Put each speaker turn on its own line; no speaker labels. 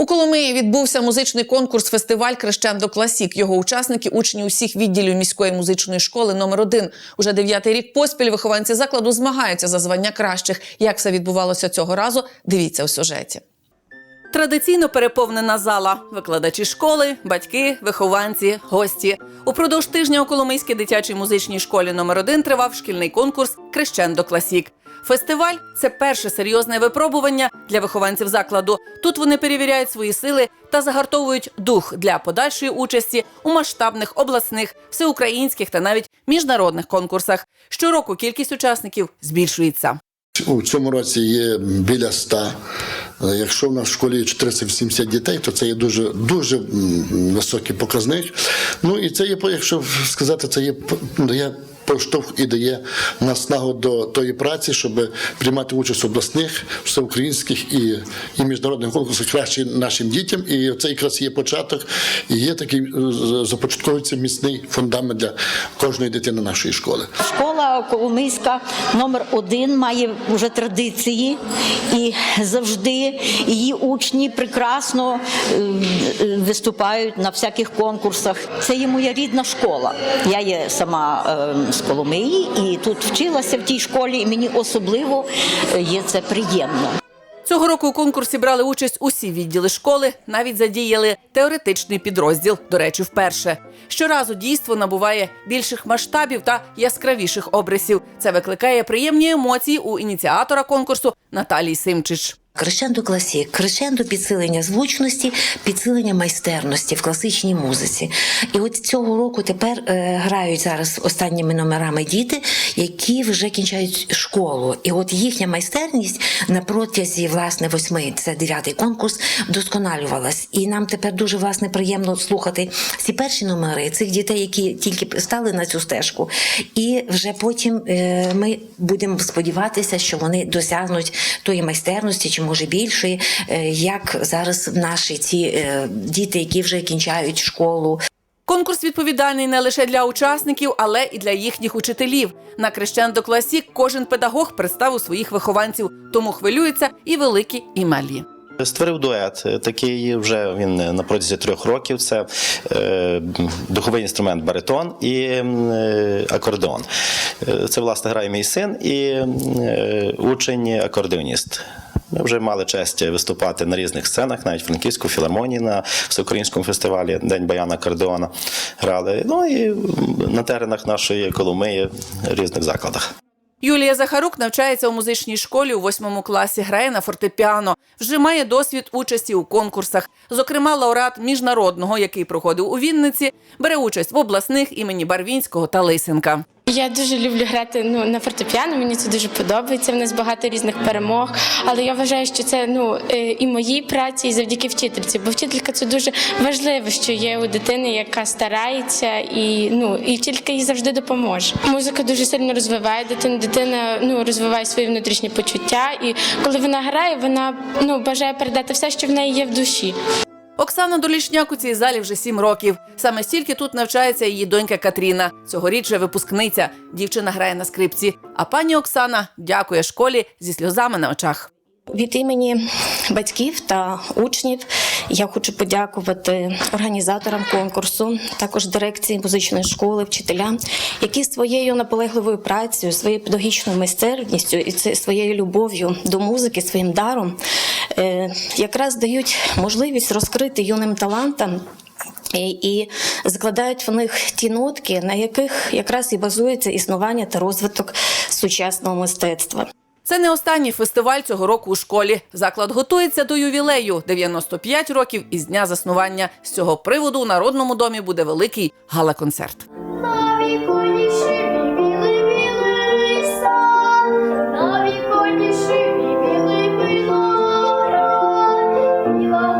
У Коломиї відбувся музичний конкурс фестиваль Крещендо Класік. Його учасники учні усіх відділів міської музичної школи номер 1 Уже дев'ятий рік поспіль вихованці закладу змагаються за звання кращих. Як все відбувалося цього разу? Дивіться у сюжеті.
Традиційно переповнена зала, викладачі школи, батьки, вихованці, гості. Упродовж тижня у Коломийській дитячій музичній школі номер 1 тривав шкільний конкурс Крещендо Класік. Фестиваль це перше серйозне випробування для вихованців закладу. Тут вони перевіряють свої сили та загартовують дух для подальшої участі у масштабних обласних, всеукраїнських та навіть міжнародних конкурсах. Щороку кількість учасників збільшується.
У цьому році є біля ста. Якщо в нас в школі є 480 дітей, то це є дуже дуже високий показник. Ну і це є, якщо сказати, це є дає поштовх і дає наснагу до тої праці, щоб приймати участь в обласних, всеукраїнських і, і міжнародних конкурсах краще нашим дітям. І це якраз є початок, і є такий е, започатковується міцний фундамент для кожної дитини нашої школи.
Школа Коломийська номер один має вже традиції, і завжди її учні прекрасно е, виступають на всяких конкурсах. Це є моя рідна школа. Я є сама е, з Коломиї і тут вчилася в тій школі, і мені особливо е, є це приємно.
Цього року у конкурсі брали участь усі відділи школи, навіть задіяли теоретичний підрозділ. До речі, вперше. Щоразу дійство набуває більших масштабів та яскравіших обрисів. Це викликає приємні емоції у ініціатора конкурсу Наталії Симчич.
Крещендо класік, крещендо підсилення звучності, підсилення майстерності в класичній музиці. І от цього року тепер е, грають зараз останніми номерами діти, які вже кінчають школу. І от їхня майстерність на протязі власне восьми, це дев'ятий конкурс, вдосконалювалась. І нам тепер дуже власне приємно слухати ці перші номери цих дітей, які тільки стали на цю стежку. І вже потім е, ми будемо сподіватися, що вони досягнуть тої майстерності, чи може більшої, е, як зараз наші ці е, діти, які вже кінчають школу,
Конкурс відповідальний не лише для учасників, але і для їхніх учителів. На Крещендо Класік кожен педагог представив своїх вихованців, тому хвилюються і великі, і малі.
Створив дует. е, Такий вже він на протязі трьох років. Це е, духовий інструмент баритон і е, акордеон. Це власне грає мій син і е, учень акордеоніст. Ми вже мали честь виступати на різних сценах, навіть Франківську філармонії на всеукраїнському фестивалі День Баяна Акордеона грали. Ну і на теренах нашої Коломиї в різних закладах.
Юлія Захарук навчається у музичній школі у восьмому класі, грає на фортепіано. Вже має досвід участі у конкурсах. Зокрема, лауреат міжнародного, який проходив у Вінниці, бере участь в обласних імені Барвінського та Лисенка.
Я дуже люблю грати ну на фортепіано. Мені це дуже подобається. В нас багато різних перемог. Але я вважаю, що це ну е, і моїй праці, і завдяки вчительці. Бо вчителька це дуже важливо, що є у дитини, яка старається, і ну і вчителька їй завжди допоможе. Музика дуже сильно розвиває дитину. Дитина ну розвиває свої внутрішні почуття. І коли вона грає, вона ну бажає передати все, що в неї є в душі.
Оксана Долішняк у цій залі вже сім років. Саме стільки тут навчається її донька Катріна. Цьогоріч же випускниця. Дівчина грає на скрипці. А пані Оксана дякує школі зі сльозами на очах.
Від імені батьків та учнів я хочу подякувати організаторам конкурсу, також дирекції музичної школи, вчителям, які своєю наполегливою працею, своєю педагогічною майстерністю і своєю любов'ю до музики, своїм даром якраз дають можливість розкрити юним талантам. І, і закладають в них ті нотки, на яких якраз і базується існування та розвиток сучасного мистецтва.
Це не останній фестиваль цього року у школі. Заклад готується до ювілею 95 років із дня заснування. З цього приводу у народному домі буде великий гала-концерт.
you are